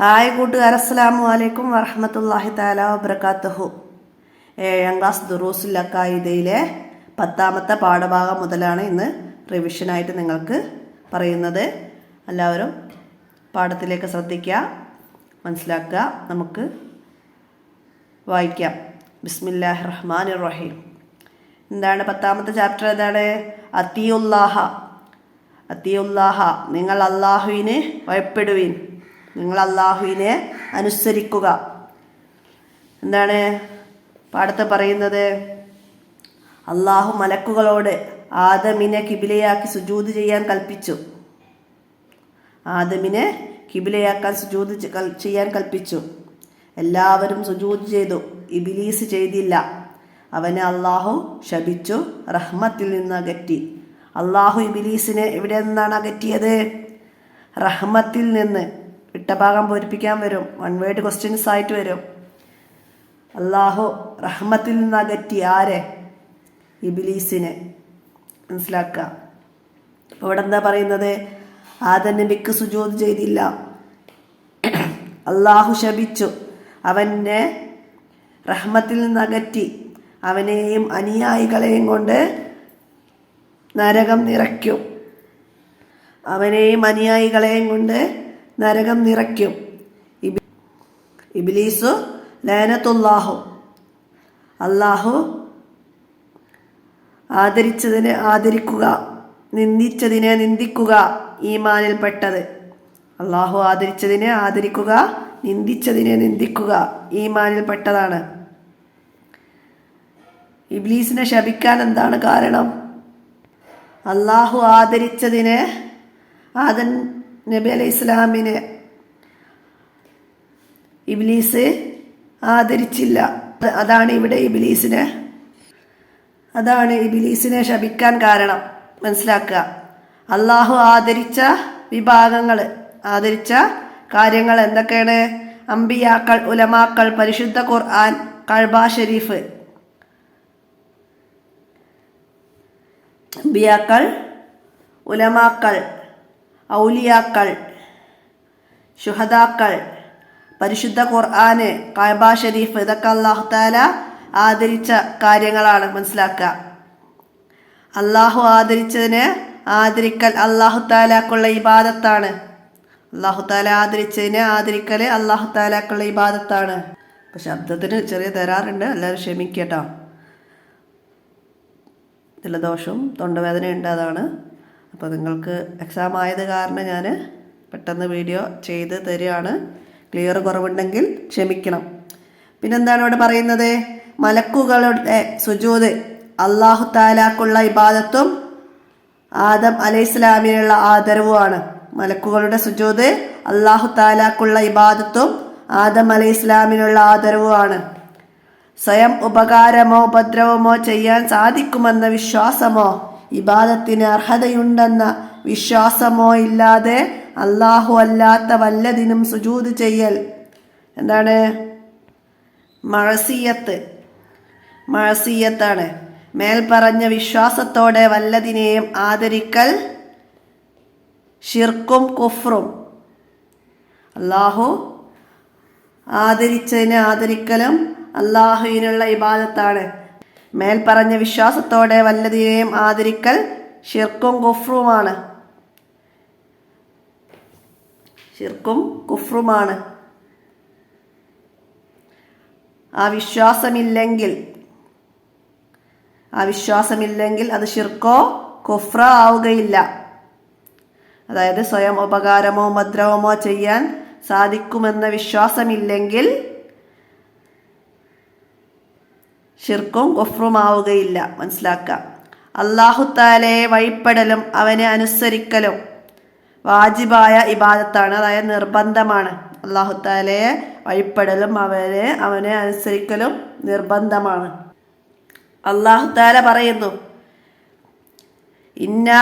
Hi കൂട്ടുകാർ അസ്സലാമു അലൈക്കും വറഹമത്തല്ലാഹി താല വബർക്കാത്തുഹു ഏഴാം ക്ലാസ് ദുറൂസുൽ അക്കായിദയിലെ പത്താമത്തെ പാഠഭാഗം മുതലാണ് ഇന്ന് റിവിഷനായിട്ട് നിങ്ങൾക്ക് പറയുന്നത്. എല്ലാവരും പാഠത്തിലേക്ക് ശ്രദ്ധിക്കുക മനസ്സിലാക്കുക നമുക്ക് വായിക്കാം. ബിസ്മില്ലാഹി റഹ്മാൻ റഹീം. എന്താണ് പത്താമത്തെ ചാപ്റ്റർ? എന്താണ്? അത്തിയുല്ലാഹ. അത്തിയുല്ലാഹ നിങ്ങൾ അള്ളാഹുവിന് ഭയപ്പെടുവീൻ. നിങ്ങൾ അള്ളാഹുവിനെ അനുസരിക്കുക. എന്താണ് പാടത്ത് പറയുന്നത്? അള്ളാഹു മലക്കുകളോട് ആദമിനെ കിബിലയാക്കി സുജൂത് ചെയ്യാൻ കൽപ്പിച്ചു. ആദമിനെ കിബിലയാക്കാൻ സുജൂത് ചെയ്യാൻ കൽപ്പിച്ചു. എല്ലാവരും സുജൂത് ചെയ്തു. ഇബിലീസ് ചെയ്തില്ല. അവനെ അള്ളാഹു ശപിച്ചു റഹ്മത്തിൽ നിന്ന് അകറ്റി. അള്ളാഹു ഇബിലീസിനെ എവിടെ നിന്നാണ് അകറ്റിയത്? റഹ്മത്തിൽ നിന്ന്. വിട്ട ഭാഗം പൂരിപ്പിക്കാൻ വരും. വൺ വേർഡ് ക്വസ്റ്റ്യൻസ് ആയിട്ട് വരും. അള്ളാഹു റഹ്മത്തിൽ നിന്ന് അകറ്റി ആരെ? ഇബിലീസിനെ. മനസ്സിലാക്കുക അപ്പോൾ ഇവിടെ എന്താ പറയുന്നത്? ആദൻ നബിക്ക് സുജൂത് ചെയ്തില്ല. അള്ളാഹു ശപിച്ചു. അവനെ റഹ്മത്തിൽ നിന്ന് അകറ്റി അവനെയും അനുയായികളെയും കൊണ്ട് നരകം നിറയ്ക്കും. അവനെയും അനുയായികളെയും കൊണ്ട് നരകം നിറയ്ക്കും. ഇബി ഇബിലീസു ലാനത്തുല്ലാഹു. അള്ളാഹു ആദരിച്ചതിനെ ആദരിക്കുക നിന്ദിച്ചതിനെ നിന്ദിക്കുക ഈമാനിൽപ്പെട്ടത് അള്ളാഹു ആദരിച്ചതിനെ ആദരിക്കുക നിന്ദിച്ചതിനെ നിന്ദിക്കുക ഈമാനിൽപ്പെട്ടതാണ് ഇബ്ലീസിനെ ശപിക്കാൻ എന്താണ് കാരണം? അള്ളാഹു ആദരിച്ചതിനെ ആദൻ നബി അലൈഹി ഇസ്ലാമിനെ ഇബ്ലീസ് ആദരിച്ചില്ല. അതാണ് ഇവിടെ ഇബ്ലീസിനെ അതാണ് ഇബിലീസിനെ ശപിക്കാൻ കാരണം. മനസ്സിലാക്കുക. അള്ളാഹു ആദരിച്ച വിഭാഗങ്ങൾ ആദരിച്ച കാര്യങ്ങൾ എന്തൊക്കെയാണ്? അമ്പിയാക്കൾ ഉലമാക്കൾ പരിശുദ്ധ ഖുർആൻ കൾബ ഷെരീഫ്. അമ്പിയാക്കൾ ഉലമാക്കൾ ഔലിയാക്കൾ ഷുഹദാക്കൾ പരിശുദ്ധ ഖുർആന് കായബ ഷരീഫ് ഇതൊക്കെ അള്ളാഹു താല ആദരിച്ച കാര്യങ്ങളാണ് മനസ്സിലാക്കുക അള്ളാഹു ആദരിച്ചതിന് ആദരിക്കൽ അള്ളാഹു താലാക്കുള്ള ഇബാദത്താണ്. അള്ളാഹു താല ആദരിച്ചതിനെ ആദരിക്കൽ അള്ളാഹു താലാക്കുള്ള ഇബാദത്താണ്. അപ്പം ശബ്ദത്തിന് ചെറിയ തരാറുണ്ട് എല്ലാവരും ക്ഷമിക്കട്ടോ ജലദോഷവും തൊണ്ടവേദനയുണ്ട് അതാണ്. അപ്പോൾ നിങ്ങൾക്ക് എക്സാം ആയത് കാരണം ഞാൻ പെട്ടെന്ന് വീഡിയോ ചെയ്ത് തരികയാണ്. ക്ലിയർ കുറവുണ്ടെങ്കിൽ ക്ഷമിക്കണം. പിന്നെന്താണ് ഇവിടെ പറയുന്നത്? മലക്കുകളുടെ സുജൂത് അള്ളാഹു താലാക്കുള്ള ഇബാദത്തും ആദം അലൈഹിസ്ലാമിനുള്ള ആദരവുമാണ്. മലക്കുകളുടെ സുജൂത് അള്ളാഹു താലാക്കുള്ള ഇബാദത്തും ആദം അലൈഹി ഇസ്ലാമിനുള്ള ആദരവുമാണ്. സ്വയം ഉപകാരമോ ഉപദ്രവമോ ചെയ്യാൻ സാധിക്കുമെന്ന വിശ്വാസമോ ഇബാദത്തിന് അർഹതയുണ്ടെന്ന വിശ്വാസമോ ഇല്ലാതെ അള്ളാഹു അല്ലാത്ത വല്ലതിനും സുജൂത് ചെയ്യൽ. എന്താണ്? മഴസീയത്ത്. മഴസീയത്താണ്. മേൽപ്പറഞ്ഞ വിശ്വാസത്തോടെ വല്ലതിനെയും ആദരിക്കൽ ഷിർക്കും കുഫ്രും. അള്ളാഹു ആദരിച്ചതിനെ ആദരിക്കലും അള്ളാഹുവിനുള്ള ഇബാദത്താണ്. മേൽപ്പറഞ്ഞ വിശ്വാസത്തോടെ വല്ലതിനെയും ആദരിക്കൽ ഷിർക്കും കുഫ്രുമാണ്. ശിർക്കും കുഫ്രുമാണ്. ആ വിശ്വാസമില്ലെങ്കിൽ ആ വിശ്വാസമില്ലെങ്കിൽ അത് ശിർക്കോ കുഫ്ര ആവുകയില്ല. അതായത് സ്വയം ഉപകാരമോ ഉപദ്രവമോ ചെയ്യാൻ സാധിക്കുമെന്ന വിശ്വാസമില്ലെങ്കിൽ ഷിർക്കും കുഫ്രുമാവുകയില്ല. മനസ്സിലാക്കുക അള്ളാഹുത്താലയെ വഴിപ്പെടലും അവനെ അനുസരിക്കലും വാജിബായ ഇബാദത്താണ്. അതായത് നിർബന്ധമാണ്. അള്ളാഹുത്താലയെ വഴിപ്പെടലും അവനെ അവനെ അനുസരിക്കലും നിർബന്ധമാണ്. അള്ളാഹുത്താല പറയുന്നു ഇന്നാ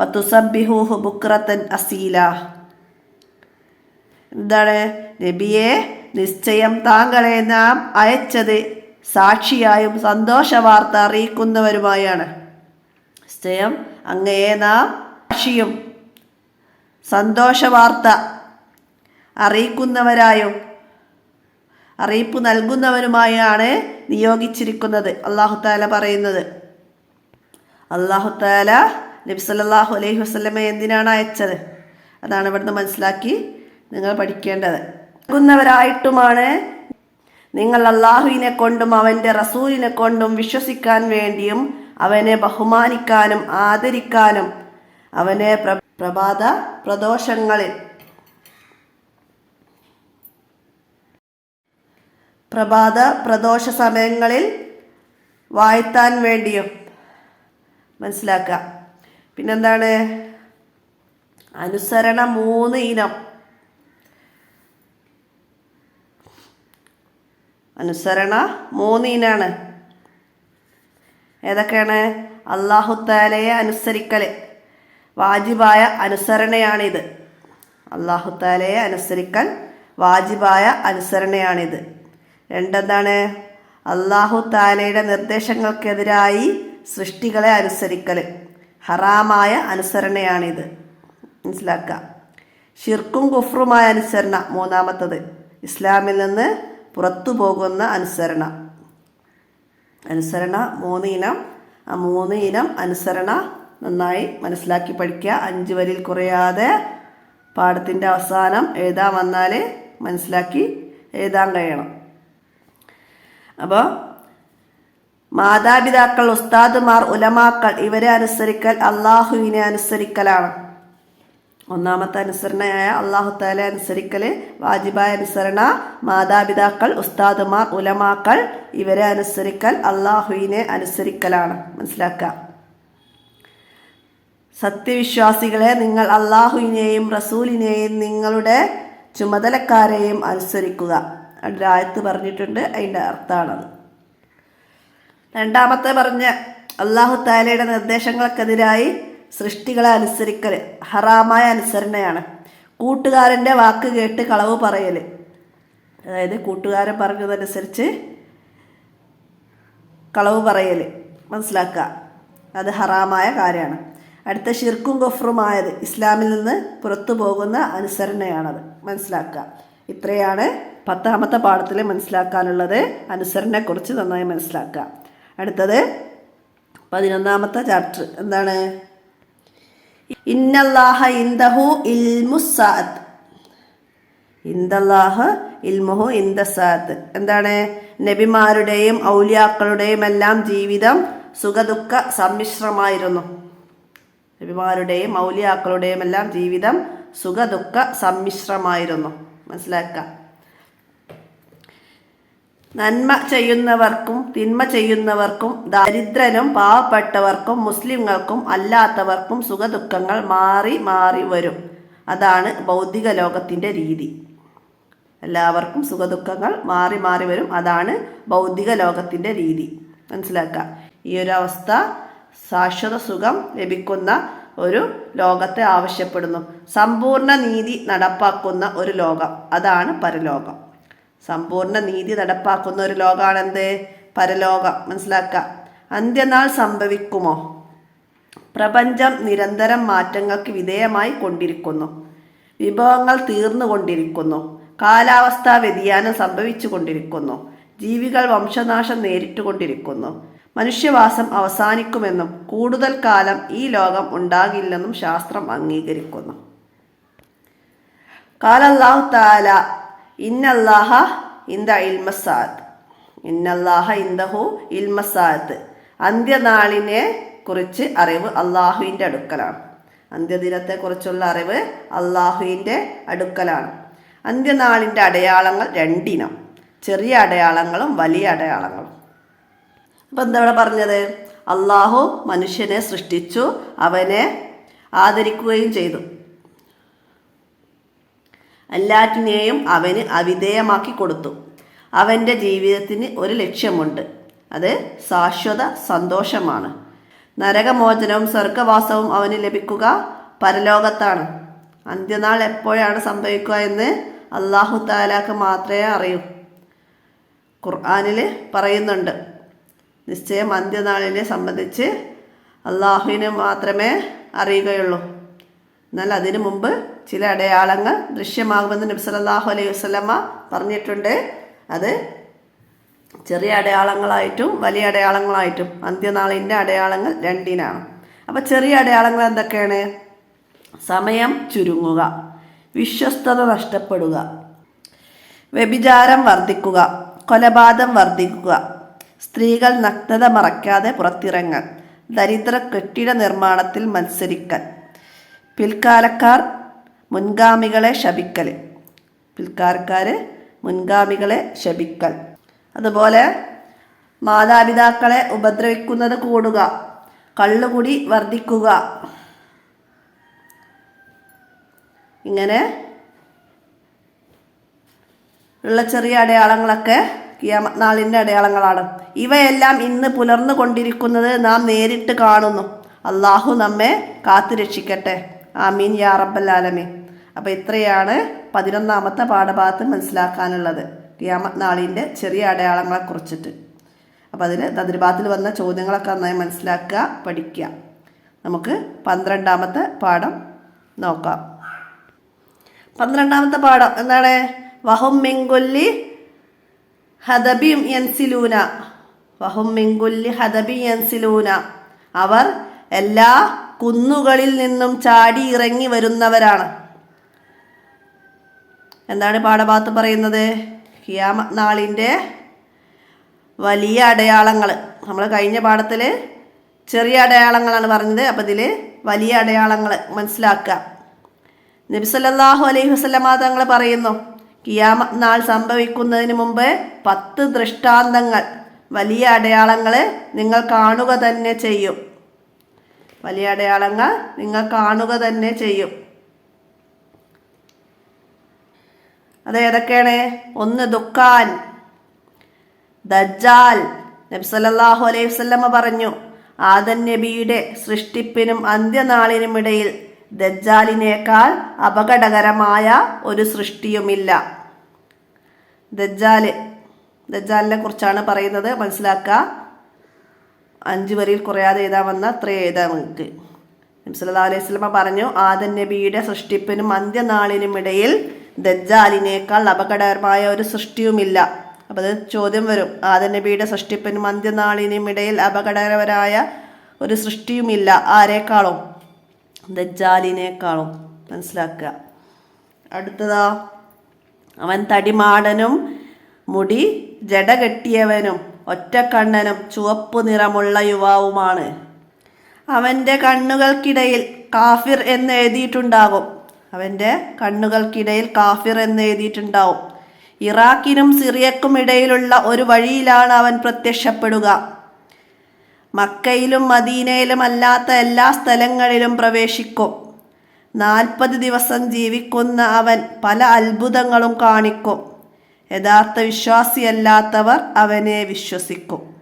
വതുസബ്ബിഹൂഹു ബുക്രത്തൻ അസീല. എന്താണ്? നബിയെ നിശ്ചയം താങ്കളെ നാം അയച്ചത് സാക്ഷിയായും സന്തോഷ വാർത്ത അറിയിക്കുന്നവരുമായാണ്. നിശ്ചയം അങ്ങയെ നാം സാക്ഷിയും സന്തോഷ വാർത്ത അറിയിക്കുന്നവരായും അറിയിപ്പ് നൽകുന്നവരുമായാണ് നിയോഗിച്ചിരിക്കുന്നത്. അള്ളാഹുത്താല പറയുന്നത്. അള്ളാഹുത്താല നബി സല്ലല്ലാഹു അലൈഹി വസ്ലമെ എന്തിനാണ് അയച്ചത്? അതാണ് ഇവിടുന്ന് മനസ്സിലാക്കി നിങ്ങൾ പഠിക്കേണ്ടത്. നൽകുന്നവരായിട്ടുമാണ് നിങ്ങൾ അള്ളാഹുവിനെ കൊണ്ടും അവന്റെ റസൂലിനെ കൊണ്ടും വിശ്വസിക്കാൻ വേണ്ടിയും അവനെ ബഹുമാനിക്കാനും ആദരിക്കാനും അവനെ പ്ര പ്രഭാത പ്രദോഷങ്ങളിൽ പ്രഭാത പ്രദോഷ സമയങ്ങളിൽ വാഴ്ത്താൻ വേണ്ടിയും മനസ്സിലാക്കുക. പിന്നെന്താണ്? അനുസരണ മൂന്ന് ഇനം. അനുസരണ മൂന്ന് ഇനാണ്. ഏതൊക്കെയാണ്? അള്ളാഹുത്താലയെ അനുസരിക്കൽ വാജിബായ അനുസരണയാണിത്. അള്ളാഹുത്താലയെ അനുസരിക്കൽ വാജിബായ അനുസരണയാണിത്. രണ്ടെന്താണ്? അള്ളാഹു താലയുടെ നിർദ്ദേശങ്ങൾക്കെതിരായി സൃഷ്ടികളെ അനുസരിക്കൽ ഹറാമായ അനുസരണയാണിത്. മനസ്സിലാക്കുക ഷിർക്കും കുഫറുമായ അനുസരണ മൂന്നാമത്തത്. ഇസ്ലാമിൽ നിന്ന് പുറത്തു പോകുന്ന അനുസരണ. അനുസരണ മൂന്ന് ഇനം ആ മൂന്ന് ഇനം അനുസരണ നന്നായി മനസ്സിലാക്കി പഠിക്കുക. അഞ്ച് വരിയിൽ കുറയാതെ പാഠത്തിന്റെ അവസാനം എഴുതാൻ വന്നാൽ മനസ്സിലാക്കി എഴുതാൻ കഴിയണം. അപ്പോൾ മാതാപിതാക്കൾ ഉസ്താദുമാർ ഉലമാക്കൾ ഇവരെ അനുസരിക്കൽ അള്ളാഹുവിനെ അനുസരിക്കലാണ്. ഒന്നാമത്തെ അനുസരണയായ അള്ളാഹു താല അനുസരിക്കൽ വാജിബായ അനുസരണ മാതാപിതാക്കൾ ഉസ്താദുമാർ ഉലമാക്കൾ ഇവരെ അനുസരിക്കൽ അള്ളാഹുവിനെ അനുസരിക്കലാണ്. മനസ്സിലാക്കുക സത്യവിശ്വാസികളെ നിങ്ങൾ അള്ളാഹുവിനെയും റസൂലിനെയും നിങ്ങളുടെ ചുമതലക്കാരെയും അനുസരിക്കുക. അതിന്റെ ആയത്ത് പറഞ്ഞിട്ടുണ്ട് അതിന്റെ അർത്ഥമാണത് രണ്ടാമത്തെ പറഞ്ഞ അള്ളാഹു താലയുടെ നിർദ്ദേശങ്ങൾക്കെതിരായി സൃഷ്ടികളെ അനുസരിക്കൽ ഹറാമായ അനുസരണയാണ്. കൂട്ടുകാരന്റെ വാക്ക് കേട്ട് കളവ് പറയൽ അതായത് കൂട്ടുകാരൻ പറഞ്ഞതനുസരിച്ച് കളവ് പറയൽ മനസ്സിലാക്കുക. അത് ഹറാമായ കാര്യമാണ്. അടുത്ത ഷിർക്കും ഗഫറുമായത് ഇസ്ലാമിൽ നിന്ന് പുറത്തു പോകുന്ന അനുസരണയാണത്. മനസ്സിലാക്കുക. ഇത്രയാണ് പത്താമത്തെ പാഠത്തിൽ മനസ്സിലാക്കാനുള്ളത്. അനുസരണയെക്കുറിച്ച് നന്നായി മനസ്സിലാക്കുക. അടുത്തത് പതിനൊന്നാമത്തെ ചാപ്റ്റർ. എന്താണ്? ഇന്നല്ലാഹ ഇന്ദഹു ഇൽമുസാത്ത് ഇന്ദല്ലാഹ ഇൽമുഹു ഇന്ദസാത്ത് എന്താണ്? നബിമാരുടെയും ഔലിയാക്കളുടെയും എല്ലാം ജീവിതം സുഖദുഃഖ സമ്മിശ്രമായിരുന്നു. നബിമാരുടെയും ഔലിയാക്കളുടെയും എല്ലാം ജീവിതം സുഖദുഃഖ സമ്മിശ്രമായിരുന്നു. മനസ്സിലാക്കുക നന്മ ചെയ്യുന്നവർക്കും തിന്മ ചെയ്യുന്നവർക്കും ദരിദ്രനും പാവപ്പെട്ടവർക്കും മുസ്ലിങ്ങൾക്കും അല്ലാത്തവർക്കും സുഖദുഃഖങ്ങൾ മാറി മാറി വരും. അതാണ് ഭൗതിക ലോകത്തിന്റെ രീതി. എല്ലാവർക്കും സുഖദുഃഖങ്ങൾ മാറി മാറി വരും. അതാണ് ഭൗതിക ലോകത്തിന്റെ രീതി. മനസ്സിലാക്കുക. ഈ ഒരു അവസ്ഥ ശാശ്വത സുഖം ലഭിക്കുന്ന ഒരു ലോകത്തെ ആവശ്യപ്പെടുന്നു. സമ്പൂർണ നീതി നടപ്പാക്കുന്ന ഒരു ലോകം. അതാണ് പരലോകം. സമ്പൂർണ നീതി നടപ്പാക്കുന്ന ഒരു ലോകമാണെന്ത് പരലോകം. മനസ്സിലാക്കുക അന്ത്യനാൾ സംഭവിക്കുമോ? പ്രപഞ്ചം നിരന്തരം മാറ്റങ്ങൾക്ക് വിധേയമായി കൊണ്ടിരിക്കുന്നു. വിഭവങ്ങൾ തീർന്നുകൊണ്ടിരിക്കുന്നു കാലാവസ്ഥാ വ്യതിയാനം സംഭവിച്ചു കൊണ്ടിരിക്കുന്നു. ജീവികൾ വംശനാശം നേരിട്ടുകൊണ്ടിരിക്കുന്നു മനുഷ്യവാസം അവസാനിക്കുമെന്നും കൂടുതൽ കാലം ഈ ലോകം ഉണ്ടാകില്ലെന്നും ശാസ്ത്രം അംഗീകരിക്കുന്നു. കാലല്ലാഹു താല ഇന്നല്ലാഹ ഇന്ത ഇൽമസാത്ത് ഇന്നല്ലാഹ ഇന്ദഹു ഇൽമസാത്ത് അന്ത്യനാളിനെ കുറിച്ച് അറിവ് അള്ളാഹുവിന്റെ അടുക്കലാണ്. അന്ത്യദിനത്തെക്കുറിച്ചുള്ള അറിവ് അള്ളാഹുവിന്റെ അടുക്കലാണ്. അന്ത്യനാളിന്റെ അടയാളങ്ങൾ രണ്ടിനം. ചെറിയ അടയാളങ്ങളും വലിയ അടയാളങ്ങളും. അപ്പം എന്താ ഇവിടെ പറഞ്ഞത്? അള്ളാഹു മനുഷ്യനെ സൃഷ്ടിച്ചു അവനെ ആദരിക്കുകയും ചെയ്തു. എല്ലാറ്റിനെയും അവന് അവിധേയമാക്കി കൊടുത്തു. അവന്റെ ജീവിതത്തിന് ഒരു ലക്ഷ്യമുണ്ട്. അത് ശാശ്വത സന്തോഷമാണ്. നരകമോചനവും സ്വർഗവാസവും അവന് ലഭിക്കുക പരലോകത്താണ്. അന്ത്യനാൾ എപ്പോഴാണ് സംഭവിക്കുക എന്ന് അള്ളാഹു താലാക്ക് മാത്രമേ അറിയൂ. ഖുർആാനിൽ പറയുന്നുണ്ട്. നിശ്ചയം അന്ത്യനാളിനെ സംബന്ധിച്ച് അള്ളാഹുവിന് മാത്രമേ അറിയുകയുള്ളൂ. എന്നാൽ അതിനു മുമ്പ് ചില അടയാളങ്ങൾ ദൃശ്യമാകുമെന്ന് നബി സല്ലല്ലാഹു അലൈഹി വസല്ലമ പറഞ്ഞിട്ടുണ്ട്. അത് ചെറിയ അടയാളങ്ങളായിട്ടും വലിയ അടയാളങ്ങളായിട്ടും അന്ത്യനാളിന്റെ അടയാളങ്ങൾ രണ്ടിനാണ്. അപ്പോൾ ചെറിയ അടയാളങ്ങൾ എന്തൊക്കെയാണ്? സമയം ചുരുങ്ങുക വിശ്വസ്തത നഷ്ടപ്പെടുക വ്യഭിചാരം വർദ്ധിക്കുക കൊലപാതകം വർദ്ധിക്കുക സ്ത്രീകൾ നഗ്നത മറയ്ക്കാതെ പുറത്തിറങ്ങൽ ദരിദ്ര കെട്ടിട നിർമ്മാണത്തിൽ മത്സരിക്കൽ പിൽക്കാലക്കാർ മുൻഗാമികളെ ശപിക്കൽ. പിൽക്കാലക്കാർ മുൻഗാമികളെ ശപിക്കൽ. അതുപോലെ മാതാപിതാക്കളെ ഉപദ്രവിക്കുന്നത് കൂടുക കള്ളുകുടി വർദ്ധിക്കുക ഇങ്ങനെ ഉള്ള ചെറിയ അടയാളങ്ങളൊക്കെ നാളിന്റെ അടയാളങ്ങളാണ്. ഇവയെല്ലാം ഇന്ന് പുലർന്നു കൊണ്ടിരിക്കുന്നത് നാം നേരിട്ട് കാണുന്നു. അള്ളാഹു നമ്മെ കാത്തു രക്ഷിക്കട്ടെ ആമീൻ യാ റബ്ബല്ലാലമേ അപ്പോൾ ഇത്രയാണ് പതിനൊന്നാമത്തെ പാഠഭാഗത്ത് മനസ്സിലാക്കാനുള്ളത്. ക്യാമത് നാളിന്റെ ചെറിയ അടയാളങ്ങളെ കുറിച്ചിട്ട്. അപ്പോൾ അതിൽ തദ്രിഭാഗത്തിൽ വന്ന ചോദ്യങ്ങളൊക്കെ നന്നായി മനസ്സിലാക്കുക പഠിക്കുക. നമുക്ക് പന്ത്രണ്ടാമത്തെ പാഠം നോക്കാം. പന്ത്രണ്ടാമത്തെ പാഠം എന്താണ്? വഹും മെങ്കൊല്ലി ഹദബിയും യൻസിലൂന. വഹും മെങ്കൊല്ലി ഹദബി യൻസിലൂന. അവർ എല്ലാ കുന്നുകളിൽ നിന്നും ചാടി ഇറങ്ങി വരുന്നവരാണ്. എന്താണ് പാഠഭാഗത്ത് പറയുന്നത്? ഹിയാമത് നാളിന്റെ വലിയ അടയാളങ്ങൾ. നമ്മൾ കഴിഞ്ഞ പാഠത്തിൽ ചെറിയ അടയാളങ്ങളാണ് പറഞ്ഞത്. അപ്പം ഇതിൽ വലിയ അടയാളങ്ങൾ മനസ്സിലാക്കുക. നബി സല്ലല്ലാഹു അലൈഹി വസല്ലമ തങ്ങൾ പറയുന്നു കിയാമ നാൾ സംഭവിക്കുന്നതിന് മുമ്പ് പത്ത് ദൃഷ്ടാന്തങ്ങൾ വലിയ അടയാളങ്ങൾ നിങ്ങൾ കാണുക തന്നെ ചെയ്യും. വലിയ അടയാളങ്ങൾ നിങ്ങൾ കാണുക തന്നെ ചെയ്യും. അത് ഏതൊക്കെയാണ്? ഒന്ന് ദുഃഖാൻ ദജ്ജാൽ നബി സല്ലല്ലാഹു അലൈഹി വസല്ലമ പറഞ്ഞു ആദൻ നബിയുടെ സൃഷ്ടിപ്പിനും അന്ത്യനാളിനും ഇടയിൽ ദജ്ജാലിനേക്കാൾ അപകടകരമായ ഒരു സൃഷ്ടിയുമില്ല. ദജ്ജാൽ ദജ്ജാലിനെ കുറിച്ചാണ് പറയുന്നത് മനസ്സിലാക്കുക. അഞ്ച് വരിയിൽ കുറയാതെ എഴുതാമെന്ന അത്ര എഴുതാൻ നിങ്ങൾക്ക് നബ്സല്ലാ അലൈഹി സ്വലമ പറഞ്ഞു ആദൻ നബിയുടെ സൃഷ്ടിപ്പിനും അന്ത്യനാളിനും ഇടയിൽ ദജ്ജാലിനേക്കാൾ അപകടകരമായ ഒരു സൃഷ്ടിയുമില്ല. അപ്പോൾ അത് ചോദ്യം വരും. ആദൻ നബിയുടെ സൃഷ്ടിപ്പിനും അന്ത്യനാളിനും ഇടയിൽ അപകടകരമായ ഒരു സൃഷ്ടിയുമില്ല. ആരേക്കാളും? ദജ്ജാലിനേക്കാളും. മനസ്സിലാക്കുക. അടുത്തതാ അവൻ തടിമാടനും മുടി ജട കെട്ടിയവനും ഒറ്റക്കണ്ണനും ചുവപ്പ് നിറമുള്ള യുവാവുമാണ്. അവന്റെ കണ്ണുകൾക്കിടയിൽ കാഫിർ എന്ന് എഴുതിയിട്ടുണ്ടാകും. അവന്റെ കണ്ണുകൾക്കിടയിൽ കാഫിർ എന്ന് എഴുതിയിട്ടുണ്ടാവും ഇറാഖിനും സിറിയക്കും ഇടയിലുള്ള ഒരു വഴിയിലാണ് അവൻ പ്രത്യക്ഷപ്പെടുക. മക്കയിലും മദീനയിലും അല്ലാത്ത എല്ലാ സ്ഥലങ്ങളിലും പ്രവേശിക്കും. നാൽപ്പത് ദിവസം ജീവിക്കുന്ന അവൻ പല അത്ഭുതങ്ങളും കാണിക്കും. യഥാർത്ഥ വിശ്വാസിയല്ലാത്തവർ അവനെ വിശ്വസിക്കും.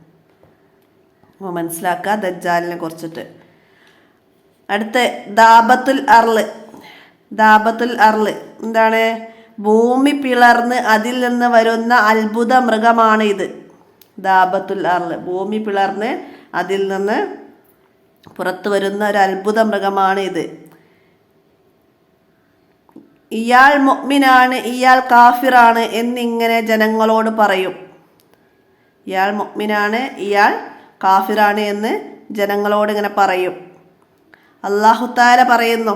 അപ്പോൾ മനസ്സിലാക്കുക ദജ്ജാലിനെ കുറിച്ചിട്ട്. അടുത്ത് ദാബത്തുൽ അർൾ. ദാബത്തുൽ അർൾ. എന്താണ്? ഭൂമി പിളർന്ന് അതിൽ നിന്ന് വരുന്ന അത്ഭുത മൃഗമാണ് ഇത്. ദാബത്തുൽ അർൾ. ഭൂമി പിളർന്ന് അതിൽ നിന്ന് പുറത്തു വരുന്ന ഒരു അത്ഭുത മൃഗമാണ് ഇത്. ഇയാൾ മുഅ്മിനാണ് ഇയാൾ കാഫിറാണ് എന്നിങ്ങനെ ജനങ്ങളോട് പറയും. ഇയാൾ മുഅ്മിനാണ് ഇയാൾ കാഫിറാണ് എന്ന് ജനങ്ങളോട് ഇങ്ങനെ പറയും. അള്ളാഹുത്താല പറയുന്നു.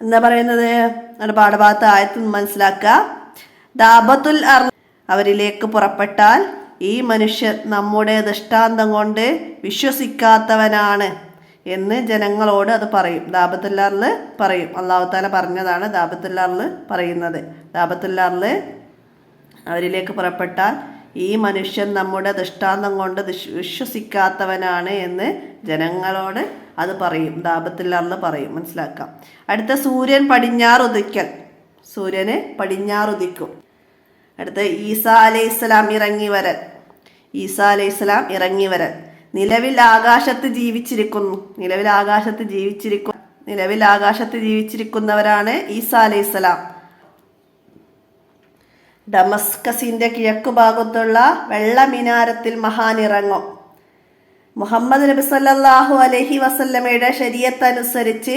എന്താ പറയുന്നത്? നമ്മുടെ പാഠഭാഗത്ത് ആയത്തിൽ മനസ്സിലാക്കുക. ദാബത്തുൽ അർ അവരിലേക്ക് പുറപ്പെട്ടാൽ ഈ മനുഷ്യൻ നമ്മുടെ ദൃഷ്ടാന്തം കൊണ്ട് വിശ്വസിക്കാത്തവനാണ്. എന്ന് ജനങ്ങളോട് അത് പറയും. ദാബത്തുല്ലാറിൽ പറയും. അള്ളാഹുത്താല പറഞ്ഞതാണ് ദാബത്തുല്ലാറിൽ പറയുന്നത്. ദാബത്തുല്ലാറിൽ അവരിലേക്ക് പുറപ്പെട്ടാൽ ഈ മനുഷ്യൻ നമ്മുടെ ദൃഷ്ടാന്തം കൊണ്ട് വിശ്വസിക്കാത്തവനാണ് എന്ന് ജനങ്ങളോട് അത് പറയും. ദാപത്തില്ലാറിൽ പറയും. മനസ്സിലാക്കാം. അടുത്ത സൂര്യൻ പടിഞ്ഞാറ് ഉദിക്കൽ. സൂര്യന് പടിഞ്ഞാറ് ഉദിക്കും. അടുത്ത ഈസ അലൈഹി ഇസ്ലാം ഇറങ്ങി വരൽ. ഈസ അലൈഹി ഇസ്ലാം ഇറങ്ങി വരൽ. നിലവിൽ ആകാശത്ത് ജീവിച്ചിരിക്കുന്നു. നിലവിൽ ആകാശത്ത് ജീവിച്ചിരിക്കും നിലവിൽ ആകാശത്ത് ജീവിച്ചിരിക്കുന്നവരാണ് ഈസ അലൈഹി ഇസ്ലാം ഡമസ്കസിന്റെ കിഴക്കു ഭാഗത്തുള്ള വെള്ള മിനാരത്തിൽ മഹാൻ മുഹമ്മദ് നബി സല്ലാഹു അലഹി വസല്ലമയുടെ ശരീരത്തനുസരിച്ച്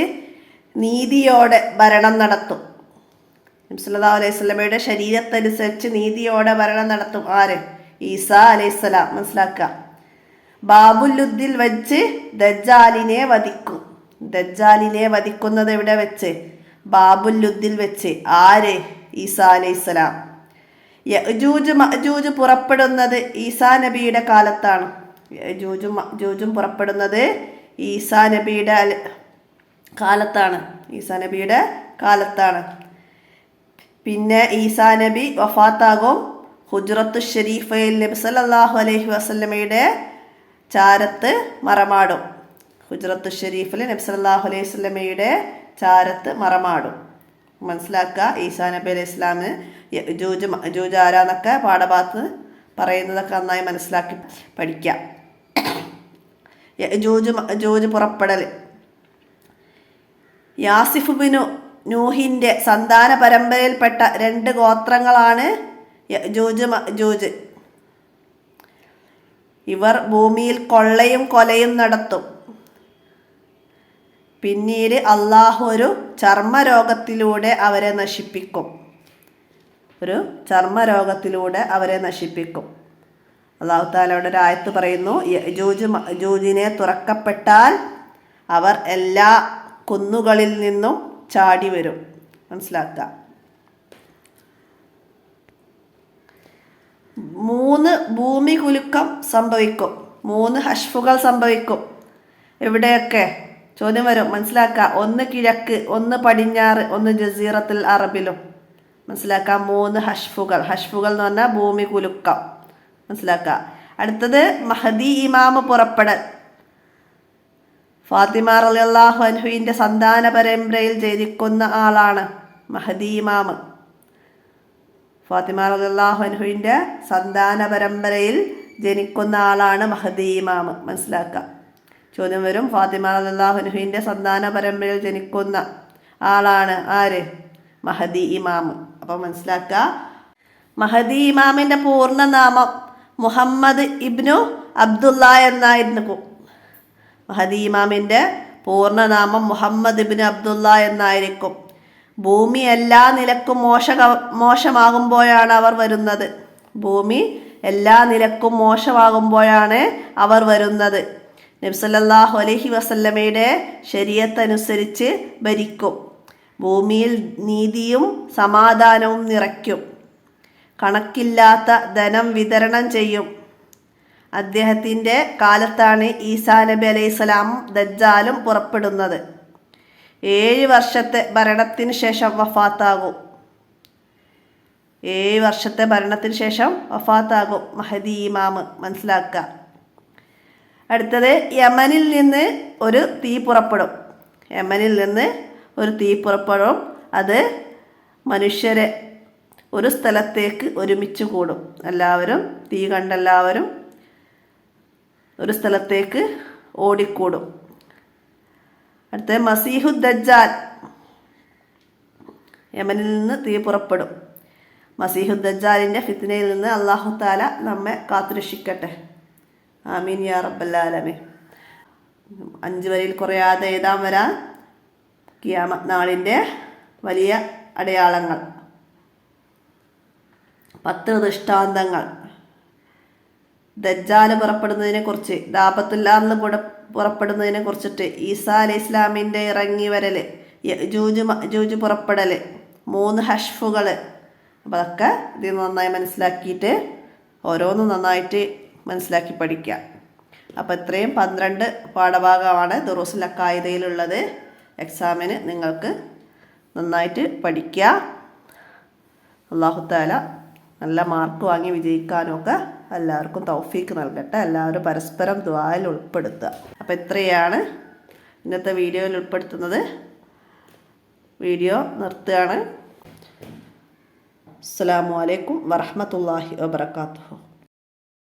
നീതിയോടെ ഭരണം നടത്തും. നബി സല്ലല്ലാഹു അലൈഹി വസല്ലമയുടെ ശരീരത്തനുസരിച്ച് നീതിയോടെ ഭരണം നടത്തും ആര്? ഈസ അലൈഹിസ്സലാം. മനസ്സിലാക്കുക ബാബുല്ലുദ്ദിൽ വെച്ച് ദജ്ജാലിനെ വധിക്കും. ദജ്ജാലിനെ വധിക്കുന്നത് എവിടെ വെച്ച്? ബാബുല്ലുദ്ദിൽ വെച്ച്. ആര്? ഈസാ അലൈഹിസ്സലാം യജൂജ് മജൂജ് പുറപ്പെടുന്നത് ഈസാ നബിയുടെ കാലത്താണ്. യജൂജും മജൂജും പുറപ്പെടുന്നത് ഈസാ നബിയുടെ കാലത്താണ്. ഈസാ നബിയുടെ കാലത്താണ്. പിന്നെ ഈസാ നബി വഫാത്താകും. ഹുജറത്ത് ഷെരീഫ് നബി സല്ലാഹു അലൈഹി വസല്ലമയുടെ ചാരത്ത് മറമാടും. ഹുജറത്ത് ഷെരീഫിൽ നബ്സല്ലാഹു അലൈഹി സ്വലമയുടെ ചാരത്ത് മറമാടും. മനസ്സിലാക്കുക ഈസാ നബി അലൈഹി ഇസ്ലാമിന് ജൂജ് ജൂജ് ആരാന്നൊക്കെ പാഠഭാഗത്ത് പറയുന്നതൊക്കെ നന്നായി മനസ്സിലാക്കി പഠിക്കാം ജൂജ് ജൂജ് പുറപ്പെടൽ. യാസിഫ് ബിനു നൂഹിന്റെ സന്താന പരമ്പരയിൽപ്പെട്ട രണ്ട് ഗോത്രങ്ങളാണ് ജൂജ് മജൂജ് ഇവർ ഭൂമിയിൽ കൊള്ളയും കൊലയും നടത്തും. പിന്നീട് അള്ളാഹു ഒരു ചർമ്മരോഗത്തിലൂടെ അവരെ നശിപ്പിക്കും. ഒരു ചർമ്മരോഗത്തിലൂടെ അവരെ നശിപ്പിക്കും. അള്ളാഹു താലയുടെ ഒരു ആയത്ത് പറയുന്നു ജൂജ് ജൂജിനെ തുറക്കപ്പെട്ടാൽ അവർ എല്ലാ കുന്നുകളിൽ നിന്നും ചാടി വരും. മനസ്സിലാക്കുക. മൂന്ന് ഭൂമി കുലുക്കം സംഭവിക്കും. മൂന്ന് ഹഷ്ഫുകൾ സംഭവിക്കും. എവിടെയൊക്കെ? ചോദ്യം വരും. മനസ്സിലാക്കുക ഒന്ന് കിഴക്ക് ഒന്ന് പടിഞ്ഞാറ് ഒന്ന് ജസീറത്തിൽ അറബിലും. മനസ്സിലാക്കുക മൂന്ന് ഹഷ്ഫുകൾ. ഹഷ്ഫുകൾ എന്ന് പറഞ്ഞാൽ ഭൂമി കുലുക്കം മനസ്സിലാക്കുക അടുത്തത് മഹദി ഇമാമ് പുറപ്പെടൽ. ഫാത്തിമ റളിയല്ലാഹു അൻഹുവിന്റെ സന്താന പരമ്പരയിൽ ജനിക്കുന്ന ആളാണ് മഹദി ഇമാമ്. ഫാത്തിമ അൻഹുവിന്റെ സന്താന പരമ്പരയിൽ ജനിക്കുന്ന ആളാണ് മഹദി ഇമാമ്. മനസ്സിലാക്കുക ചോദ്യം വരും ഫാത്തിമ അൻഹുവിന്റെ സന്താന പരമ്പരയിൽ ജനിക്കുന്ന ആളാണ് ആര്? മഹദി ഇമാമ്. അപ്പോൾ മനസ്സിലാക്കുക മഹദി ഇമാമിന്റെ പൂർണനാമം മുഹമ്മദ് ഇബ്നു അബ്ദുള്ള എന്നായിരുന്നു. മഹദി ഇമാമിന്റെ പൂർണനാമം മുഹമ്മദ് ഇബിൻ അബ്ദുള്ള എന്നായിരിക്കും. ഭൂമി എല്ലാ നിലക്കും മോശ മോശമാകുമ്പോഴാണ് അവർ വരുന്നത്. ഭൂമി എല്ലാ നിലക്കും മോശമാകുമ്പോഴാണ് അവർ വരുന്നത്. നബ്സല്ലാഹു അലഹി വസല്ലമയുടെ ശരീരത്തനുസരിച്ച് ഭരിക്കും. ഭൂമിയിൽ നീതിയും സമാധാനവും നിറയ്ക്കും. കണക്കില്ലാത്ത ധനം വിതരണം ചെയ്യും. അദ്ദേഹത്തിന്റെ കാലത്താണ് ഈസാ നബി അലൈഹി സ്വലാമും ദജ്ജാലും പുറപ്പെടുന്നത്. ഏഴ് വർഷത്തെ ഭരണത്തിന് ശേഷം വഫാത്താകും. ഏഴ് വർഷത്തെ ഭരണത്തിന് ശേഷം വഫാത്താകും മഹദി ഇമാമ്. മനസ്സിലാക്കുക. അടുത്തത് യമനിൽ നിന്ന് ഒരു തീ പുറപ്പെടും. യമനിൽ നിന്ന് ഒരു തീ പുറപ്പെടും. അത് മനുഷ്യരെ ഒരു സ്ഥലത്തേക്ക് ഒരുമിച്ച് കൂടും. എല്ലാവരും തീ കണ്ടെല്ലാവരും ഒരു സ്ഥലത്തേക്ക് ഓടിക്കൂടും. അടുത്ത മസീഹു ദജ്ജാൽ. യമനിൽ നിന്ന് തീ പുറപ്പെടും. മസീഹു ദജ്ജാലിന്റെ ഫിത്തിനയിൽ നിന്ന് അള്ളാഹു താല നമ്മെ കാത്തുരക്ഷിക്കട്ടെ. ആമീൻ യാ റബ്ബല്ലാലമേ അഞ്ച് വരിയിൽ കുറയാതെ എഴുതാൻ വരാൻ കിയാമ നാളിന്റെ വലിയ അടയാളങ്ങൾ. പത്ത് ദൃഷ്ടാന്തങ്ങൾ. ദജ്ജാൽ പുറപ്പെടുന്നതിനെക്കുറിച്ച് ദാപത്തുല്ലാന്ന് പുറ പുറപ്പെടുന്നതിനെ കുറിച്ചിട്ട് ഈസാ അലൈഹി ഇസ്ലാമിന്റെ ഇറങ്ങി വരൽ ജൂജ് ജൂജ് പുറപ്പെടൽ മൂന്ന് ഹഷ്ഫുകൾ അപ്പോൾ അതൊക്കെ ഇത് നന്നായി മനസ്സിലാക്കിയിട്ട് ഓരോന്നും നന്നായിട്ട് മനസ്സിലാക്കി പഠിക്കുക. അപ്പോൾ ഇത്രയും പന്ത്രണ്ട് പാഠഭാഗമാണ് ദുറൂസുൽ അക്കായിദയിലുള്ളത് എക്സാമിന് നിങ്ങൾക്ക് നന്നായിട്ട് പഠിക്കുക. അള്ളാഹുത്താല നല്ല മാർക്ക് വാങ്ങി വിജയിക്കാനും ഒക്കെ എല്ലാവർക്കും തൗഫീക്ക് നൽകട്ടെ. എല്ലാവരും പരസ്പരം ദ്വായിൽ ഉൾപ്പെടുത്തുക. അപ്പോൾ ഇത്രയാണ് ഇന്നത്തെ വീഡിയോയിൽ ഉൾപ്പെടുത്തുന്നത്. വീഡിയോ നിർത്തുകയാണ്. അസ്സാം വലൈക്കും വറഹമത്തല്ലാഹി വാബർക്കാത്തു